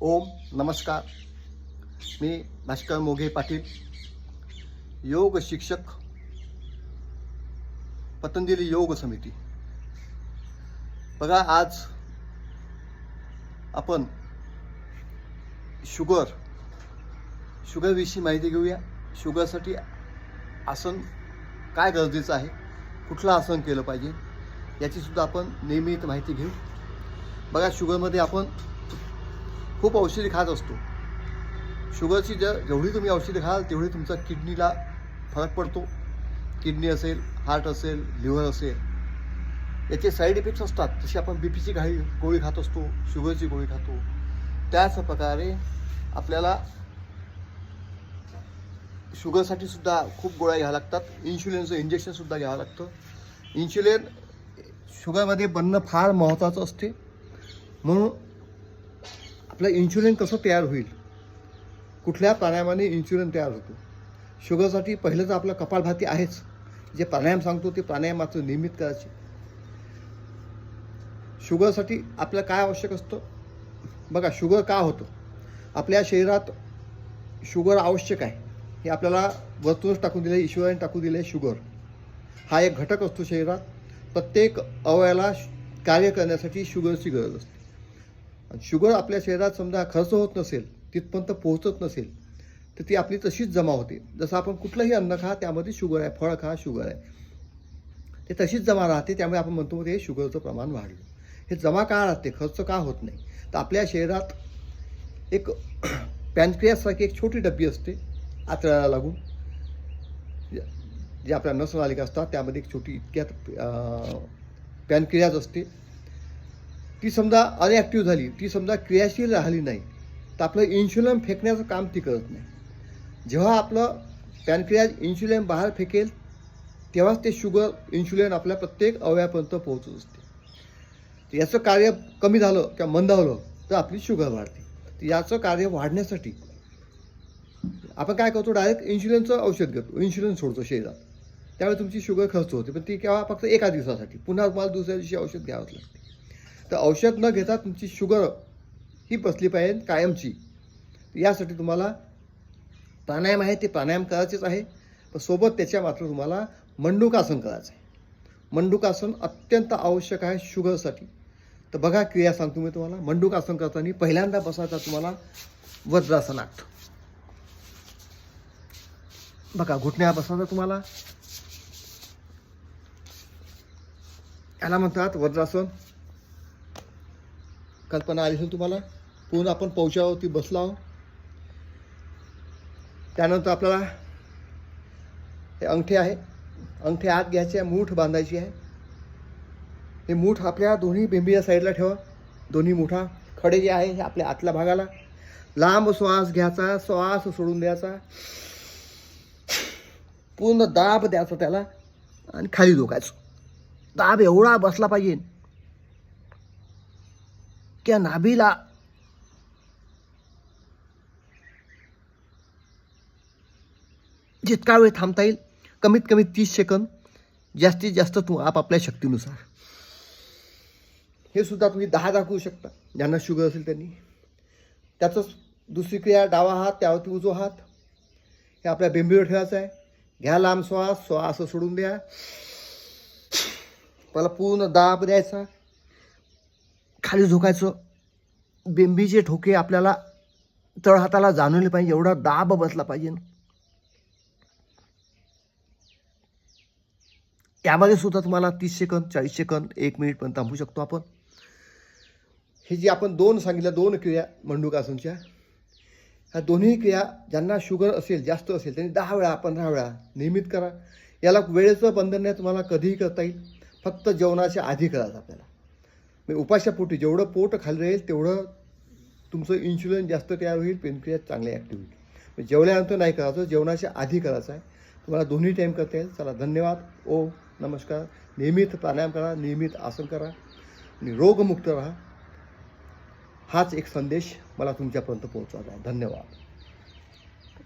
ओम नमस्कार. मी भास्कर मोघे पाटील योग शिक्षक पतंजली योग समिती. बघा आज आपण शुगर शुगरविषयी माहिती घेऊया. शुगरसाठी आसन काय गरजेचं आहे? कुठलं आसन केलं पाहिजे? याचीसुद्धा आपण नियमित माहिती घेऊ. बघा शुगरमध्ये आपण खूप औषधी खात असतो. शुगरची ज जेवढी तुम्ही औषधी खाल तेवढी तुमचा किडनीला फरक पडतो. किडनी असेल हार्ट असेल लिव्हर असेल याचे साईड इफेक्ट्स असतात. जशी आपण बी पीची काही गोळी खात असतो शुगरची गोळी खातो. त्याच प्रकारे आपल्याला शुगरसाठी सुद्धा खूप गोळ्या घ्याव्या लागतात. इन्शुलिनचं इंजेक्शनसुद्धा घ्यावं लागतं. इन्शुलिन शुगरमध्ये बनणं फार महत्त्वाचं असते. म्हणून आपलं इन्शुलिन कसं तयार होईल? कुठल्या प्राणायामाने इन्शुलिन तयार होतो? शुगरसाठी पहिलं तर आपलं कपालभाती आहेच. जे प्राणायाम सांगतो ते प्राणायामाचं नियमित करायचे. शुगरसाठी आपलं काय आवश्यक असतं? बघा शुगर का होतं? आपल्या शरीरात शुगर आवश्यक आहे. हे आपल्याला वस्तूच टाकून दिले ईश्वराने टाकून दिले शुगर हा एक घटक असतो शरीरात. प्रत्येक अवयाला कार्य करण्यासाठी शुगरची गरज असते. शुगर आपल्या शरीरात समजा खर्च होत नसेल तिथपर्यंत पोहोचत नसेल तर ती आपली तशीच जमा होते. जसं आपण कुठलंही अन्न खा त्यामध्ये शुगर आहे फळ खा शुगर आहे. ते तशीच जमा राहते त्यामुळे आपण म्हणतो ते शुगरचं प्रमाण वाढलं. हे जमा का राहते? खर्च का होत नाही? तर आपल्या शरीरात एक पॅनक्रियासारखी एक छोटी डब्बी असते आतड्याला लागून. जे आपल्या नसनालिका असतात त्यामध्ये एक छोटी इतक्यात पॅनक्रियाज असते. ती समजा अनॲक्टिव्ह झाली ती समजा क्रियाशील राहिली नाही तर आपलं इन्शुलिन फेकण्याचं काम ती करत नाही. जेव्हा आपलं पॅनक्रियाज इन्शुलिन बाहेर फेकेल तेव्हाच ते शुगर इन्शुलिन आपल्या प्रत्येक अवयापर्यंत पोहोचत असते. तर याचं कार्य कमी झालं किंवा मंदावलं तर आपली शुगर वाढते. तर याचं कार्य वाढण्यासाठी आपण काय करतो? डायरेक्ट इन्शुलिनचं औषध घेतो इन्शुलिन सोडतो शरीरात. त्यावेळी तुमची शुगर खर्च होते पण ती केव्हा फक्त एका दिवसासाठी पुन्हा तुम्हाला दुसऱ्या दिवशी औषध घ्यावंच लागते. तर औषध न घेता तुमची शुगर ही बसली पाहिजे कायमची. यासाठी तुम्हाला प्राणायाम आहे ते प्राणायाम करायचेच आहे. पण सोबत त्याच्या मात्र तुम्हाला मंडुकासन करायचं आहे मंडुकासन अत्यंत आवश्यक आहे शुगरसाठी तर बघा क्रिया सांगतो मी तुम्हाला. मंडुकासन करताना पहिल्यांदा बसायचा तुम्हाला वज्रासनात बघा घुटण्या बसायचा तुम्हाला. याला म्हणतात वज्रासन. कल्पना आली असेल तुम्हाला पूर्ण आपण पौशावरती बसला आहोत. त्यानंतर आपल्याला हे अंगठे आहे. अंगठे आत घ्यायचे आहे मूठ बांधायची आहे. हे मूठ आपल्या दोन्ही बिंबीच्या साईडला ठेवा. दोन्ही मुठा. खडे जे आहे हे आपल्या आतल्या भागाला. लांब श्वास घ्यायचा श्वास सोडून द्यायचा. पूर्ण दाब द्यायचा त्याला आणि खाली झोकायचं दाब एवढा बसला पाहिजे. त्या नाभीला. जितका वेळ थांबता येईल कमीत कमी तीस सेकंद जास्तीत जास्त तू आपापल्या शक्तीनुसार. हे सुद्धा तुम्ही दहा दाखवू शकता. ज्यांना शुगर असेल त्यांनी. त्याचंच दुसरी क्रिया डावा हात त्यावरती उजवा हात. हे आपल्या बेंबीवर ठेवायचं आहे. घ्या लांब श्वास श्वास सोडून द्या. मला पूर्ण दाब द्यायचा. खाली झोकायचं. बेंबीचे ठोके आपल्याला तळहाताला जाणवले पाहिजे एवढा दाब बसला पाहिजे. त्यामध्ये सुद्धा तुम्हाला तीस सेकंद चाळीस सेकंद एक मिनिट पण थांबू शकतो आपण. हे जे आपण दोन सांगितल्या दोन क्रिया मंडूकासनच्या ह्या दोन्ही क्रिया ज्यांना शुगर असेल जास्त असेल त्यांनी दहा वेळा पंधरा वेळा नियमित करा. याला वेळेचं बंधन नाही तुम्हाला कधीही करता येईल. फक्त जेवणाच्या आधी करायचं आपल्याला. म्हणजे उपाशापोटी जेवढं पोट खाली राहील तेवढं तुमचं इन्शुलिन जास्त तयार होईल पेनक्रिया चांगले ॲक्टिव्ह होईल. जेवल्यानंतर नाही करायचं जेवणाच्या आधी करायचं आहे. तुम्हाला दोन्ही टाईम करता येईल. चला धन्यवाद. ओ नमस्कार. नियमित प्राणायाम करा नियमित आसन करा. आणि रोगमुक्त राहा. हाच एक संदेश मला तुमच्यापर्यंत पोहोचवायचा आहे. धन्यवाद.